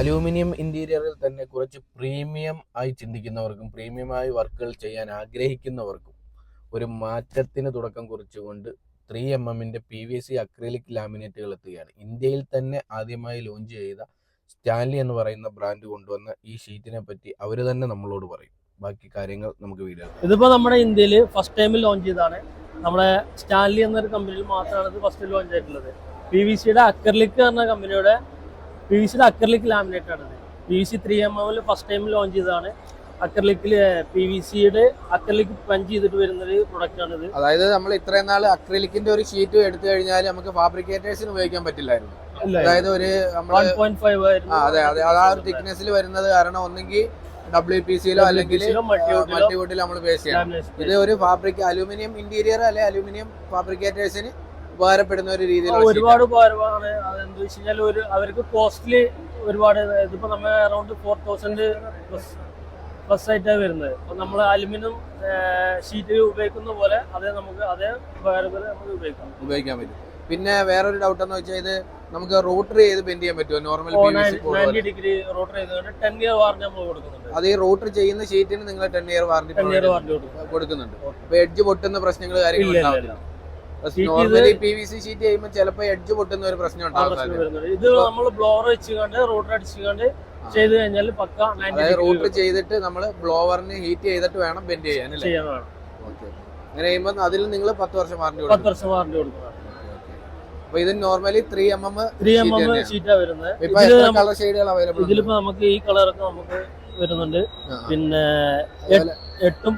Aluminium ഇന്റീരിയറിൽ തന്നെ കുറച്ച് premium ആയി ചിന്തിക്കുന്നവർക്കും പ്രീമിയമായി വർക്കുകൾ ചെയ്യാൻ ആഗ്രഹിക്കുന്നവർക്കും ഒരു മാറ്റത്തിന് തുടക്കം കുറിച്ചുകൊണ്ട് ത്രീ എം എമ്മിന്റെ പി വി സി അക്രിലിക് ലാമിനേറ്റുകൾ എത്തുകയാണ്. ഇന്ത്യയിൽ തന്നെ ആദ്യമായി ലോഞ്ച് ചെയ്ത സ്റ്റാൻലി എന്ന് പറയുന്ന ബ്രാൻഡ് കൊണ്ടുവന്ന ഈ ഷീറ്റിനെ പറ്റി അവർ തന്നെ നമ്മളോട് പറയും. ബാക്കി കാര്യങ്ങൾ നമുക്ക് വീഡിയോ ഇതിപ്പോ നമ്മുടെ ഇന്ത്യയിൽ ഫസ്റ്റ് ടൈമിൽ ലോഞ്ച് ചെയ്താണ് നമ്മുടെ സ്റ്റാൻലി എന്നൊരു കമ്പനിയിൽ മാത്രമാണ് ഇത് ഫസ്റ്റ് ലോഞ്ച് ആയിട്ടുള്ളത്. പി വി സിയുടെ അക്രലിക് എന്ന കമ്പനിയുടെ പി വി സിയുടെ അക്രലിക് ലാമിനേറ്റ് ആണ് P V C three M എമ്മിൽ ഫസ്റ്റ് ടൈം ലോഞ്ച് ചെയ്തതാണ്. അക്രലിക്കിൽ പി വി സിയുടെ അക്രലിക് പഞ്ച് ചെയ്തിട്ട് വരുന്ന ഒരു പ്രൊഡക്റ്റ് ആണിത് അതായത് നമ്മൾ ഇത്രയും നാൾ അക്രലിക്കിന്റെ ഒരു ഷീറ്റ് എടുത്തു കഴിഞ്ഞാൽ നമുക്ക് ഫാബ്രിക്കേറ്റേഴ്സിന് ഉപയോഗിക്കാൻ പറ്റില്ലായിരുന്നു. അതായത് ഒരു അതെ അതെ. അത് ആ ഒരു തിക്നെസ്സിൽ വരുന്നത് കാരണം ഒന്നെങ്കിൽ ഡബ്ല്യു പി സിയിലോ അല്ലെങ്കിൽ മൾട്ടിവുഡിലോ നമ്മൾ ബേസ് ചെയ്യണം. ഇത് ഒരു ഫാബ്രിക് അലൂമിനിയം ഇന്റീരിയർ അല്ലെ അലൂമിനിയം ഫാബ്രിക്കേറ്റേഴ്സിന് ഉപകാരപ്പെടുന്ന ഒരു രീതിയിലാണ് ഒരുപാട് ഉപകാരമാണ്. അതെന്താ വെച്ച് കഴിഞ്ഞാൽ ഒരു അവർക്ക് കോസ്റ്റ്ലി ഒരുപാട് ഇതിപ്പോ നമ്മൾ around four thousand plus plus ആയിട്ടാണ് വരുന്നത്. അപ്പൊ നമ്മൾ അലുമിനിയം ഷീറ്റ് ഉപയോഗിക്കുന്ന പോലെ അതേ നമുക്ക് അതേ ഉപകാരത്തിൽ നമുക്ക് ഉപയോഗിക്കാം. ഉപയോഗിക്കാൻ പറ്റും. പിന്നെ വേറൊരു ഡൗട്ട് എന്ന് വെച്ചാൽ ഇത് നമുക്ക് റോട്ടറി ചെയ്ത് ബെൻഡ് ചെയ്യാൻ പറ്റുമോ? നോർമൽ നയന്റി ഡിഗ്രി റോട്ടറി ചെയ്തുകൊണ്ട് ടെൻ ഇയർ വാറണ്ടി നമ്മൾ കൊടുക്കുന്നുണ്ട്. അത് ഈ റോട്ടർ ചെയ്യുന്ന ഷീറ്റിന് നിങ്ങൾ ten year warranty ten year warranty കൊടുക്കുന്നുണ്ട്. അപ്പൊ എഡ്ജ് പൊട്ടുന്ന പ്രശ്നങ്ങൾ കാര്യങ്ങളും കാര്യങ്ങൾ ഇല്ല. ഷീറ്റ് ചെയ്യുമ്പോൾ ചിലപ്പോൾ എഡ്ജ് പൊട്ടുന്ന ഒരു പ്രശ്നം ഉണ്ടാവും ഇത് നമ്മൾ ബ്ലോവർ വെച്ചുകൊണ്ട് റോട്ടർ അടിച്ചുകൊണ്ട് ചെയ്ത് കഴിഞ്ഞാൽ പക്ക അതായത് റൂട്ടർ ചെയ്തിട്ട് നമ്മൾ ബ്ലോവറിന് ഹീറ്റ് ചെയ്തിട്ട് വേണം ബെൻഡ് ചെയ്യാൻ ചെയ്യാൻ വേണം അങ്ങനെ ചെയ്യുമ്പോൾ അതിൽ നിങ്ങൾ പത്ത് വർഷം വാറണ്ടി പത്ത് കൊടുക്കും. വർഷം വാറണ്ടി കൊടുക്കണം അപ്പൊ ഇത് normally three M M three M M ഷീറ്റാ വരുന്നത്. കളർ ഷെയ്ഡുകൾ അവൈലബിൾ ഇതിലിപ്പോ നമുക്ക് ഈ കളറൊക്കെ നമുക്ക് വരുന്നുണ്ട്. പിന്നെ എട്ടും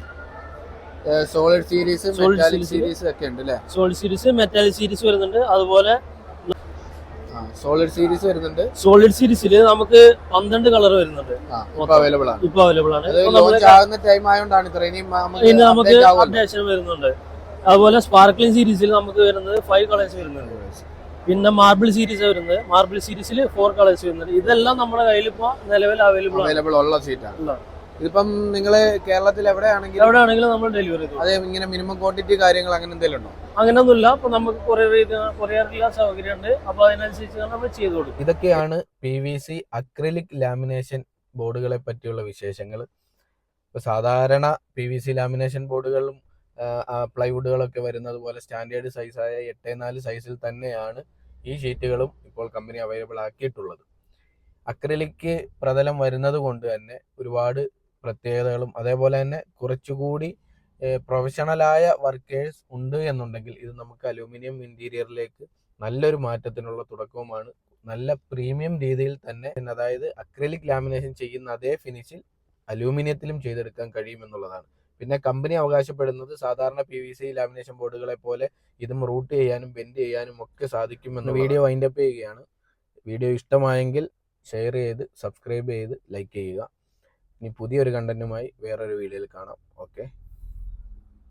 സോളിഡ് സീരീസ് മെറ്റാലിക്. സീരീസ് ഒക്കെ ഉണ്ട് അല്ലേ സോളിഡ് സീരീസ് മെറ്റാലിക് സീരീസ് വരുന്നുണ്ട്. അതുപോലെ സോളിഡ് സീരീസ് വരുന്നുണ്ട്. സോളിഡ് സീരീസിൽ നമുക്ക് പന്ത്രണ്ട് കളർ വരുന്നുണ്ട്. അവൈലബിൾ ആണ്. ഇപ്പൊ അവൈലബിൾ ആണ്. ലോഞ്ച് ആകുന്ന ടൈം ആയതുകൊണ്ടാണ് ഇത്ര ഇനി നമുക്ക്. അപ്ഡേഷൻ വരുന്നുണ്ട്. അതുപോലെ സ്പാർക്ലിംഗ് സീരീസിൽ നമുക്ക് വരുന്നത് ഫൈവ് കളേഴ്സ് വരുന്നുണ്ട്. പിന്നെ മാർബിൾ സീരീസ് വരുന്നത്. മാർബിൾ സീരീസിൽ ഫോർ കളേഴ്സ് വരുന്നുണ്ട്. ഇതെല്ലാം നമ്മുടെ കയ്യിൽ ഇപ്പൊ നിലവിൽ അവൈലബിൾ അവൈലബിൾ ഉള്ള സീറ്റാണ്. ഇതിപ്പം നിങ്ങൾ കേരളത്തിൽ എവിടെയാണെങ്കിലും എവിടെയാണെങ്കിലും നമ്മൾ ഡെലിവറി ചെയ്തു. അതെ ഇങ്ങനെ മിനിമം ക്വാണ്ടിറ്റി കാര്യങ്ങൾ അങ്ങനെ എന്തെങ്കിലും ഉണ്ടോ? അങ്ങനെയൊന്നുമില്ല അപ്പൊ നമുക്ക് കൊറിയർ ചെയ്ത് കൊറിയറിലുള്ള സൗകര്യം ഉണ്ട് അപ്പൊ അതിനനുസരിച്ച് നമ്മൾ ചെയ്തു കൊടുക്കും. ഇതൊക്കെയാണ് P V C acrylic lamination ബോർഡുകളെ പറ്റിയുള്ള വിശേഷങ്ങൾ ഇപ്പോൾ സാധാരണ പി വി സി ലാമിനേഷൻ ബോർഡുകളും പ്ലൈവുഡുകളൊക്കെ വരുന്നത് പോലെ സ്റ്റാൻഡേർഡ് സൈസായ എട്ട് നാല് സൈസിൽ തന്നെയാണ് ഈ ഷീറ്റുകളും ഇപ്പോൾ കമ്പനി അവൈലബിൾ ആക്കിയിട്ടുള്ളത്. അക്രിലിക്ക് പ്രതലം വരുന്നത് കൊണ്ട് തന്നെ ഒരുപാട് പ്രത്യേകതകളും അതേപോലെ തന്നെ കുറച്ചുകൂടി പ്രൊഫഷണലായ വർക്കേഴ്സ് ഉണ്ട് എന്നുണ്ടെങ്കിൽ ഇത് നമുക്ക് അലൂമിനിയം ഇന്റീരിയറിലേക്ക് നല്ലൊരു മാറ്റത്തിനുള്ള തുടക്കവുമാണ്. നല്ല പ്രീമിയം രീതിയിൽ തന്നെ അതായത് അക്രിലിക് ലാമിനേഷൻ ചെയ്യുന്ന അതേ ഫിനിഷിൽ അലൂമിനിയത്തിലും ചെയ്തെടുക്കാൻ കഴിയുമെന്നുള്ളതാണ് പിന്നെ കമ്പനി അവകാശപ്പെടുന്നത് സാധാരണ പി വി സി ലാമിനേഷൻ ബോർഡുകളെ പോലെ ഇതും റൂട്ട് ചെയ്യാനും ബെൻഡ് ചെയ്യാനും ഒക്കെ സാധിക്കുമെന്ന് വീഡിയോ വൈൻഡപ്പ് ചെയ്യുകയാണ്. വീഡിയോ ഇഷ്ടമായെങ്കിൽ ഷെയർ ചെയ്ത് സബ്സ്ക്രൈബ് ചെയ്ത് ലൈക്ക് ചെയ്യുക. ഇനി പുതിയൊരു കണ്ടന്റുമായി വേറൊരു വീഡിയോയിൽ കാണാം. ഓക്കെ